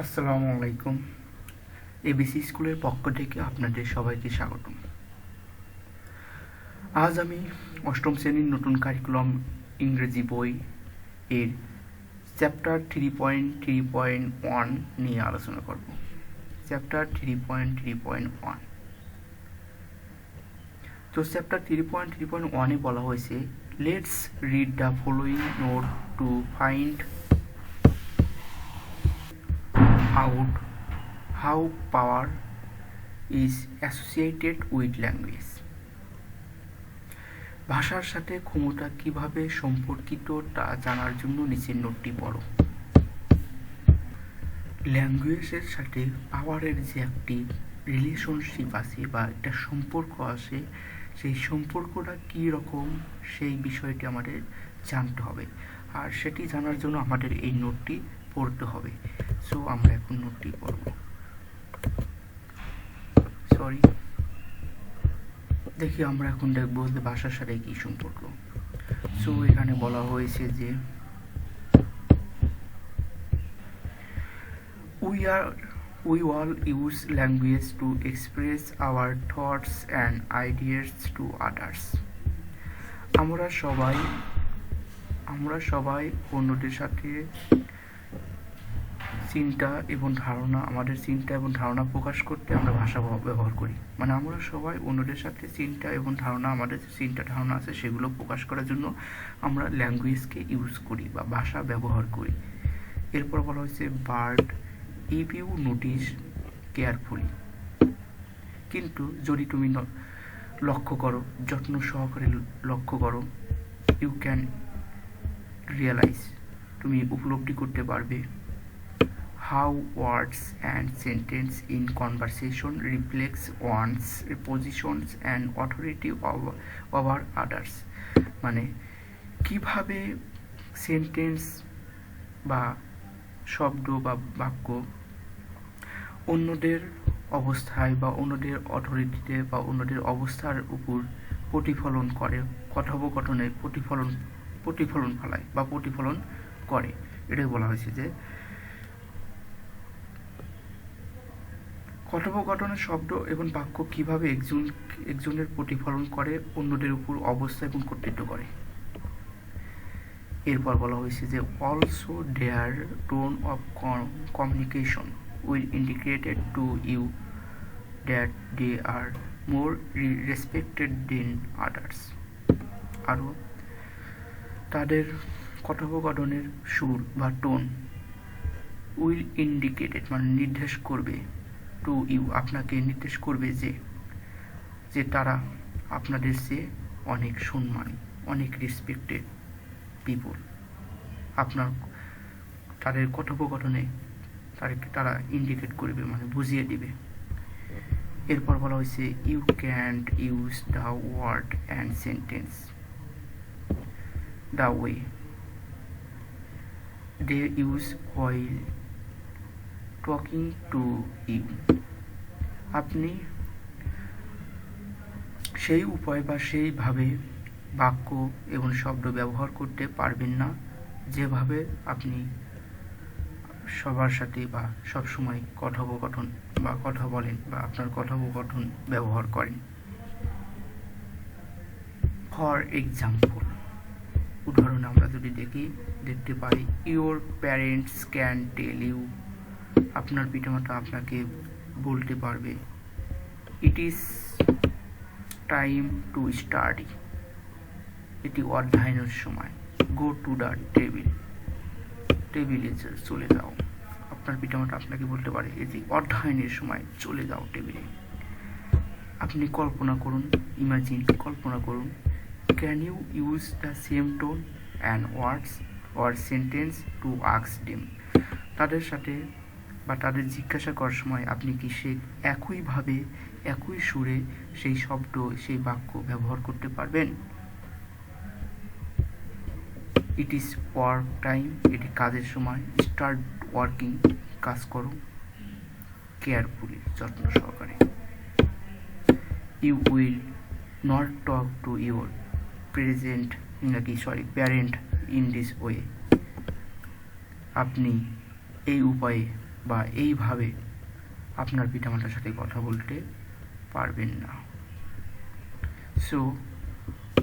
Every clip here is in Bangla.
আসসালামু আলাইকুম। এবিসি স্কুলের পক্ষ থেকে আপনাদের সবাইকে স্বাগতম। আজ আমি অষ্টম শ্রেণির নতুন কারিকুলাম ইংরেজি বই এর chapter three point three point one নিয়ে আলোচনা করব। Chapter three point three point one তো chapter three point three point ওয়ানে বলা হয়েছে let's read the following note to find out how power is associated with language. ভাষার সাথে ক্ষমতা কীভাবে সম্পর্কিত তা জানার জন্য নিচের নোটটি পড়ো। ল্যাঙ্গুয়েজের সাথে পাওয়ারের যে একটি রিলেশনশিপ আছে বা একটা সম্পর্ক আছে, সেই সম্পর্কটা কী রকম, সেই বিষয়টি আমাদের জানতে হবে। আর সেটি জানার জন্য আমাদের এই নোটটি পড়তে হবে। সো আমরা এখন নোটটি পড়ব। সরি দেখি আমরা এখন দেখব যে ভাষার সাথে কি সম্পর্ক। সো এখানে বলা হয়েছে যে we are we all use language to express our thoughts and ideas to others আমরা সবাই আমরা সবাই অন্যদের সাথে চিন্তা এবং ধারণা, আমাদের চিন্তা এবং ধারণা প্রকাশ করতে আমরা ভাষা ব্যবহার করি। মানে আমরা সবাই অন্যদের সাথে চিন্তা এবং ধারণা, আমাদের চিন্তা ধারণা আছে সেগুলো প্রকাশ করার জন্য আমরা ল্যাঙ্গুয়েজকে ইউজ করি বা ভাষা ব্যবহার করি। এরপর বলা হয়েছে bird if you notice carefully কিন্তু যদি তুমি লক্ষ্য করো, যত্ন সহকারে লক্ষ্য করো ইউ ক্যান রিয়েলাইজ তুমি উপলব্ধি করতে পারবে how words and sentence in conversation reflex positions and authority over, over others. মানে কীভাবে সেন্টেন্স বা শব্দ বা বাক্য অন্যদের অবস্থায় বা অন্যদের অথরিটিতে বা অন্যদের অবস্থার উপর প্রতিফলন করে কথোপকথনে প্রতিফলন প্রতিফলন ফলায় বা প্রতিফলন করে। এটাই বলা হয়েছে যে কথোপকথনের শব্দ এবং বাক্য কীভাবে একজন, একজনের প্রতিফলন করে, অন্যদের উপর অবস্থা এবং কর্তৃত্ব করে। এরপর বলা হয়েছে যে also their tone of communication will indicated to you that they are more respected than others আরও তাদের কথোপকথনের সুর বা টোন উইল ইন্ডিকেটেড মানে নির্দেশ করবে টু ইউ আপনাকে নির্দেশ করবে যে যে তারা আপনাদের চেয়ে অনেক সম্মান, অনেক রেসপেক্টেড পিপল আপনার তাদের কথোপকথনে তাদেরকে তারা ইন্ডিকেট করবে মানে বুঝিয়ে দিবে। এরপর বলা হয়েছে you can't use the word and sentence the way they use while talking to you আপনি সেই উপায় বা সেইভাবে বাক্য এবং শব্দ ব্যবহার করতে পারবেন না যেভাবে আপনি সবার সাথে বা সবসময় কথোপকথন বা কথা বলেন বা আপনার কথোপকথন ব্যবহার করেন। ফর এক্সাম্পল উদাহরণ আমরা যদি দেখি, দেখতে পাই your parents can tell you আপনার পিতামাতা আপনাকে বলতে পারবে। It is time to study এটি অধ্যয়নের সময়। গো টু দ্য টেবিল টেবিলে চলে যাও। আপনার পিতামাতা আপনাকে বলতে পারে, এটি অধ্যয়নের সময় চলে যাও টেবিলে আপনি কল্পনা করুন ইমাজিন কল্পনা করুন can you use the same tone and words or sentence to আক্স them তাদের সাথে বা তাদের জিজ্ঞাসা করার সময় আপনি কি সে একইভাবে একই সুরে সেই শব্দ, সেই বাক্য ব্যবহার করতে পারবেন? ইট ইজ ওয়ার্ক টাইম এটি কাজের সময়। স্টার্ট ওয়ার্কিং কাজ করো। কেয়ারফুলি যত্ন সহকারে। You will not talk to your present নাকি sorry parent in this way আপনি এই উপায়ে বা এইভাবে আপনার পিতামাতার সাথে কথা বলতে পারবেন না। So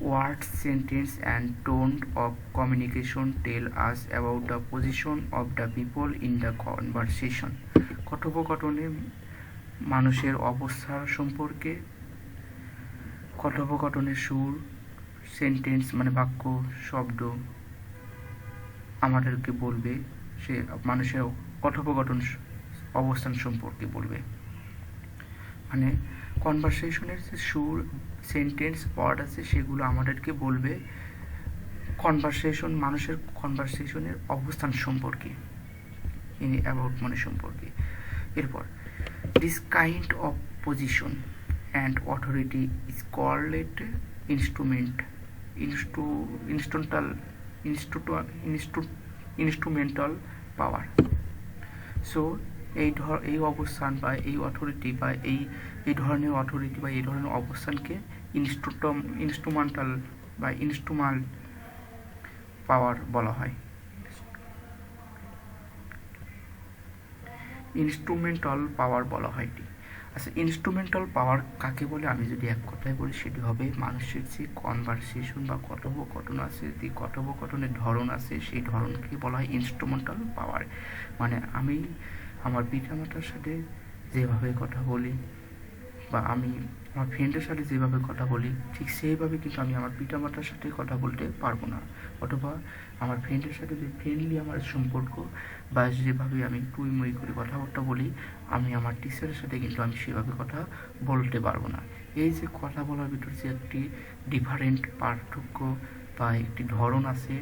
word sentence and tone of communication tell us about the position of the people in the conversation কথোপকথনে মানুষের অবস্থা সম্পর্কে, কথোপকথনের সুর সেন্টেন্স মানে বাক্য, শব্দ আমাদেরকে বলবে, সে মানুষের কথোপকথন অবস্থান সম্পর্কে বলবে। মানে কনভারসেশনের যে সুর সেন্টেন্স ওয়ার্ড আছে, সেগুলো আমাদেরকে বলবে কনভারসেশন মানুষের কনভারসেশনের অবস্থান সম্পর্কে, ইন অ্যাবাউট মানে সম্পর্কে। এরপর this kind of position and authority is called instrument ইনস্টু ইনস্টুটাল ইনস্টু ইনস্ট্রুমেন্টাল পাওয়ার। সো এই ধর, এই অবস্থান বা এই অথরিটি বা এই এই ধরনের অথরিটি বা এই ধরনের অবস্থানকে ইনস্ট্রুটম ইনস্ট্রুমেন্টাল বা ইনস্ট্রুমাল পাওয়ার বলা হয়। ইনস্ট্রুমেন্টাল পাওয়ার বলা হয় এটি। আচ্ছা ইনস্ট্রুমেন্টাল পাওয়ার কাকে বলে? আমি যদি এক কথায় বলি, সেটি হবে মানুষের যে কনভারসেশন বা কথোপকথন আছে, যে কথোপকথনের ধরন আছে, সেই ধরনকে বলা হয় ইনস্ট্রুমেন্টাল পাওয়ার মানে আমি আমার পিতামাতার সাথে যেভাবে কথা বলি বা আমি আমার ফ্রেন্ডের সাথে যেভাবে কথা বলি, ঠিক সেইভাবে কিন্তু আমি আমার পিতামাতার সাথে কথা বলতে পারব না। অথবা আমার ফ্রেন্ডের সাথে যে ফ্রেন্ডলি আমার সম্পর্ক বা যেভাবে আমি টুই মুই করে কথাবার্তা বলি, আমি আমার টিচারের সাথে কিন্তু আমি সেভাবে কথা বলতে পারব না। এই যে কথা বলার ভিতর যে একটি ডিফারেন্ট পার্থক্য বা একটি ধরন আছে,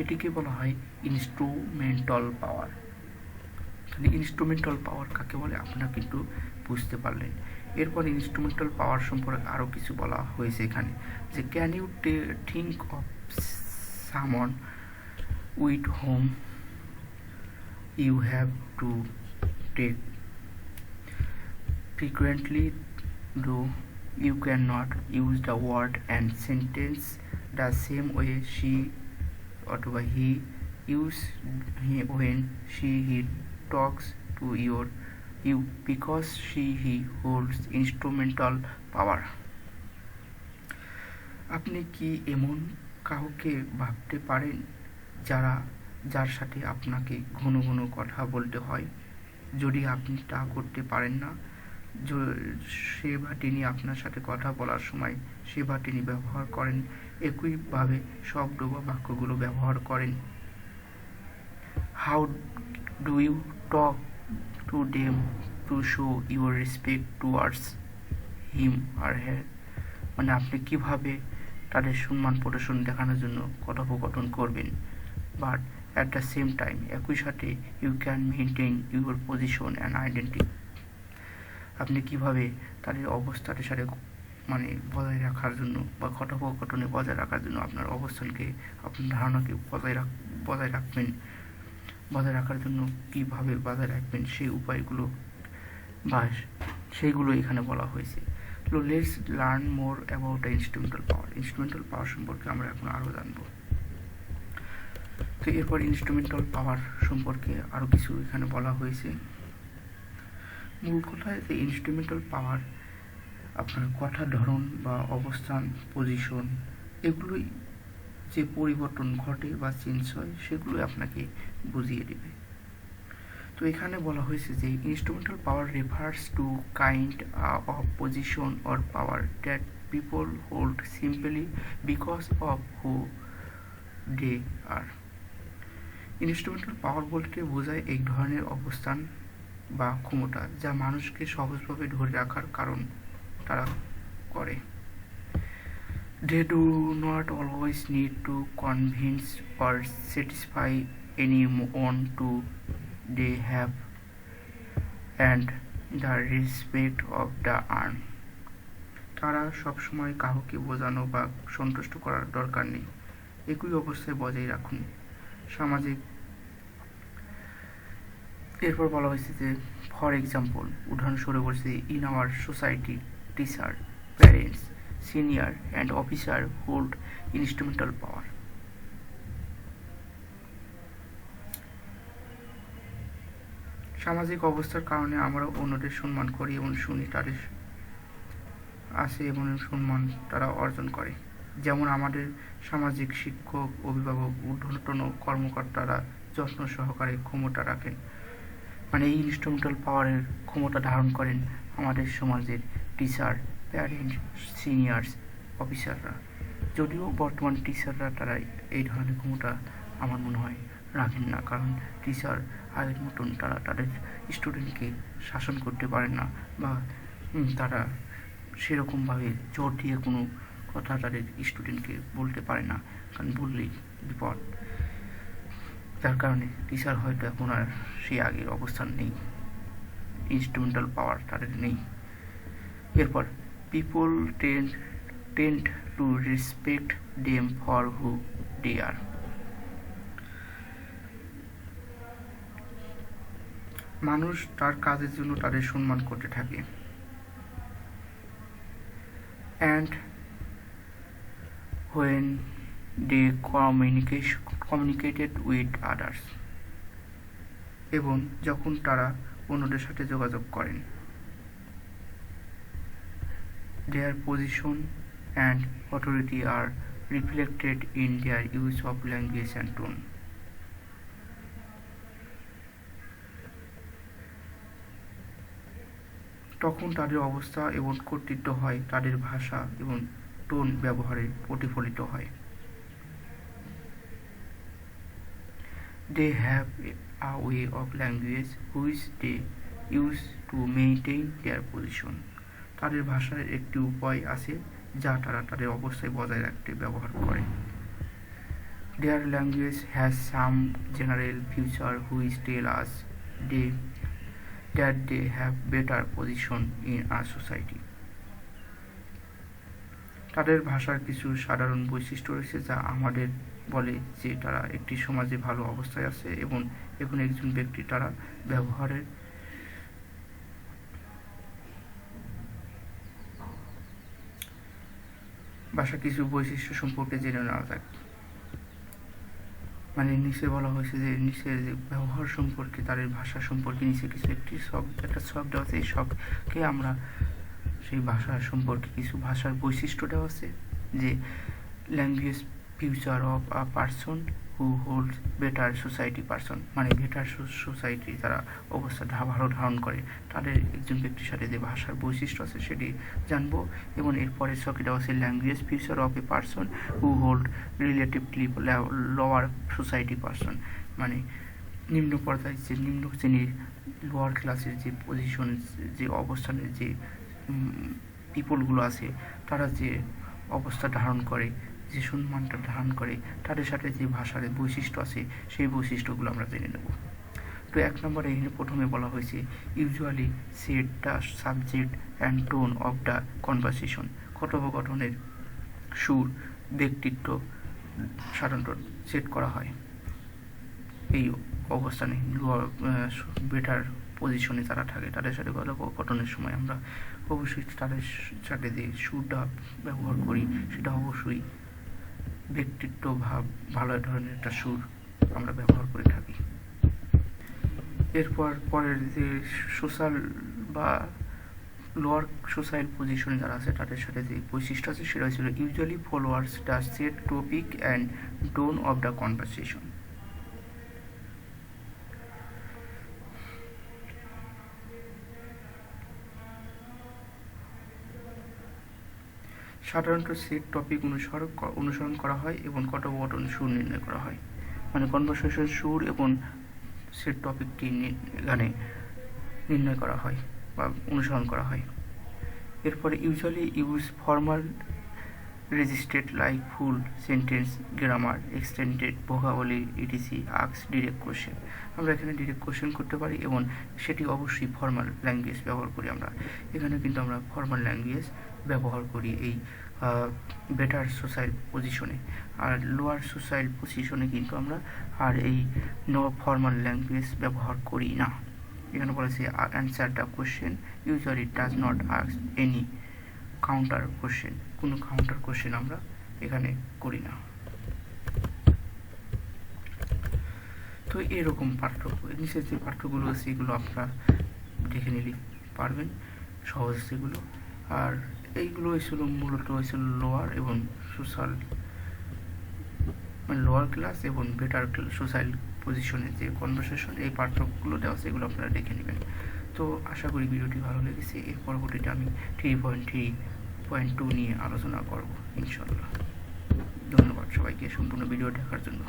এটিকে বলা হয় ইনস্ট্রুমেন্টাল পাওয়ার তাহলে ইনস্ট্রুমেন্টাল পাওয়ার কাকে বলে? আপনারা কিন্তু বুঝতে পারলেন। এরপর ইনস্ট্রুমেন্টাল পাওয়ার সম্পর্কে আরও কিছু বলা হয়েছে এখানে, যে can you think of someone with whom you have to take frequently do you can not use the word and sentence the same way she অথবা he use he when she he talks to your you because she, he holds instrumental power. আপনি কি এমন কাউকে ভাবতে পারেন যারা, যার সাথে আপনাকে ঘন ঘন কথা বলতে হয়? যদি আপনি তা করতে পারেন না সে বা তিনি আপনার সাথে কথা বলার সময় সে বা তিনি ব্যবহার করেন, একইভাবে শব্দ বা বাক্যগুলো ব্যবহার করেন। How do you talk to them to show your respect towards him or her মানে আপনি কীভাবে তাদের সম্মান প্রদর্শন দেখানোর জন্য কথোপকথন করবেন? But at the same time একই সাথে you can maintain your position and identity আপনি কীভাবে তাদের অবস্থানের সাথে মানে বজায় রাখার জন্য বা কথোপকথনে বজায় রাখার জন্য আপনার অবস্থানকে, আপনার ধারণাকে বজায় রাখ, বজায় রাখবেন? বজায় রাখার জন্য কীভাবে বজায় রাখবেন সেই উপায়গুলো বা সেইগুলো এখানে বলা হয়েছে। তো let's learn more about the instrumental power instrumental power সম্পর্কে আমরা এখন আরও জানব। তো এরপর ইনস্ট্রুমেন্টাল পাওয়ার সম্পর্কে আরও কিছু এখানে বলা হয়েছে। মূল কথায় যে ইনস্ট্রুমেন্টাল পাওয়ার আপনার কথার ধরন বা অবস্থান পজিশন এগুলোই যে পরিবর্তন ঘটে বা চেঞ্জ হয়, সেগুলোই আপনাকে বুঝিয়ে দেবে। তো এখানে বলা হয়েছে যে instrumental power refers to kind of position or power that people hold simply because of who they are instrumental power বলতে বোঝায় এক ধরনের অবস্থান বা ক্ষমতা যা মানুষকে সহজভাবে ধরে রাখার কারণ তারা করে। Do not always need to convince or satisfy anyone to they have and the respect of the earn তারা সবসময় কাউকে বোঝানো বা সন্তুষ্ট করার দরকার নেই। একই অবস্থায় বজায় রাখুন। সামাজিক, এরপর বলা হয়েছে যে ফর এক্সাম্পল উদাহরণস্বরূপ বলছে in our society teacher parents senior and officer hold instrumental power সামাজিক অবস্থার কারণে আমরা অন্যদের সম্মান করি এবং শুনি, তাদের আছে এবং সম্মান তারা অর্জন করে। যেমন আমাদের সামাজিক শিক্ষক, অভিভাবক, ঊর্ধ্বতন কর্মকর্তারা যত্ন সহকারে ক্ষমতা রাখেন। মানে এই ইনস্ট্রুমেন্টাল পাওয়ারের ক্ষমতা ধারণ করেন আমাদের সমাজের টিচার প্যারেন্ট সিনিয়র্স অফিসাররা যদিও বর্তমান টিচাররা তারা এই ধরনের ক্ষমতা আমার মনে হয় রাখেন না। কারণ টিচার আগের মতন তারা তাদের স্টুডেন্টকে শাসন করতে পারে না বা তারা সেরকমভাবে জোর দিয়ে কোনো কথা তাদের স্টুডেন্টকে বলতে পারে না। কারণ বললেই বিপদ। যার কারণে টিচার হয়তো এখন আর সেই আগের অবস্থান নেই। ইনস্ট্রুমেন্টাল পাওয়ার তাদের নেই। এরপর people tend tend to respect them for who they are মানুষ তার কাজের জন্য তাদের সম্মান করতে থাকে। And when they communication communicated with others এবং যখন তারা অন্যদের সাথে যোগাযোগ করেন। Their position and authority are reflected in their use of language and tone. তখন তাদের অবস্থা এবং কর্তৃত্ব হয়, তাদের ভাষা এবং টোন ব্যবহারে প্রতিফলিত হয়। They have a way of language which they use to maintain their position তাদের ভাষার একটি উপায় আছে যা তারা তাদের অবস্থায় বজায় রাখতে ব্যবহার করে। Their language has some general future which tell us they that they have better position in our society তাদের ভাষার কিছু সাধারণ বৈশিষ্ট্য রয়েছে যা আমাদের বলে যে তারা একটি সমাজে ভালো অবস্থায় আছে এবং এখন একজন ব্যক্তি তারা ব্যবহারের ভাষা কিছু বৈশিষ্ট্য সম্পর্কে জেনে নেওয়া যাক। মানে নিচে বলা হয়েছে যে নিচের ব্যবহার সম্পর্কে তাদের ভাষা সম্পর্কে নিচে কিছু একটি শখ একটা শখ দেওয়া আছে, এই শখকে আমরা সেই ভাষা সম্পর্কে কিছু ভাষার বৈশিষ্ট্য দেওয়া আছে, যে language future of a person who hold better society person মানে বেটার সোসাইটি তারা অবস্থা ধা- ভালো ধারণ করে। তাদের একজন ব্যক্তির সাথে যে ভাষার বৈশিষ্ট্য আছে সেটি জানব। এবং এরপরে দেওয়া আছে language future of a person who hold relatively lower society person মানে নিম্ন পর্যায়ে যে, নিম্ন শ্রেণির লোয়ার ক্লাসের যে পজিশন যে অবস্থানের যে পিপলগুলো আছে, তারা যে অবস্থা ধারণ করে। যে সম্মানটা ধারণ করে, তাদের সাথে যে ভাষার বৈশিষ্ট্য আছে, সেই বৈশিষ্ট্যগুলো আমরা জেনে নেব। তো এক নম্বরে এখানে প্রথমে বলা হয়েছে usually set the subject and tone of the conversation কথোপকথনের সুর, ব্যক্তিত্ব সাধারণত সেট করা হয়। এই অবস্থানে বেটার পজিশনে তারা থাকে, তাদের সাথে কথোপকথনের সময় আমরা অবশ্যই তাদের সাথে যে সুরটা ব্যবহার করি, সেটা অবশ্যই ব্যক্তিত্ব ভাব, ভালো ধরনের একটা সুর আমরা ব্যবহার করে থাকি। এরপর পরের যে সোশ্যাল বা লোয়ার সোসাইল পজিশন যারা আছে, তাদের সাথে যে বৈশিষ্ট্য আছে, সেটা ছিল usually followers the set topic and tone of the conversation সাধারণত সেট টপিক অনুসরণ অনুসরণ করা হয় এবং কথোপকথন সুর নির্ণয় করা হয়। মানে কনভারসেশন সুর এবং সেট টপিকটি নি- এখানে নির্ণয় করা হয় বা অনুসরণ করা হয়। এরপরে usually use formal registered like full sentence grammar extended vocabulary etc আক্স direct question আমরা এখানে ডিরেক্ট কোশ্চেন করতে পারি এবং সেটি অবশ্যই ফর্মাল ল্যাঙ্গুয়েজ ব্যবহার করি আমরা। এখানে কিন্তু আমরা ফর্মাল ল্যাঙ্গুয়েজ ব্যবহার করি এই বেটার সোসাইল পজিশনে আর লোয়ার সোসাইল পজিশনে কিন্তু আমরা আর এই নো ফর্মাল ল্যাঙ্গুয়েজ ব্যবহার করি না। এখানে বলেছে answer the question usually does not ask any counter question কোনো কাউন্টার কোশ্চেন আমরা এখানে করি না। তো এরকম পার্থক্য নিচে যে পার্থক্যগুলো আছে, এগুলো আপনারা দেখে নিলে পারবেন, সহজ সেগুলো। আর এইগুলো হয়েছিল মূলত হয়েছিল লোয়ার এবং সোশ্যাল মানে লোয়ার ক্লাস এবং বেটার সোশ্যাল পজিশনে যে কনভারসেশন, এই পার্থক্যগুলো দেওয়া এগুলো আপনারা দেখে নেবেন। তো আশা করি ভিডিওটি ভালো লেগেছে। এর পরবর্তীতে আমি three point three point two নিয়ে আলোচনা করব ইনশাল্লাহ ধন্যবাদ সবাইকে সম্পূর্ণ ভিডিও দেখার জন্য।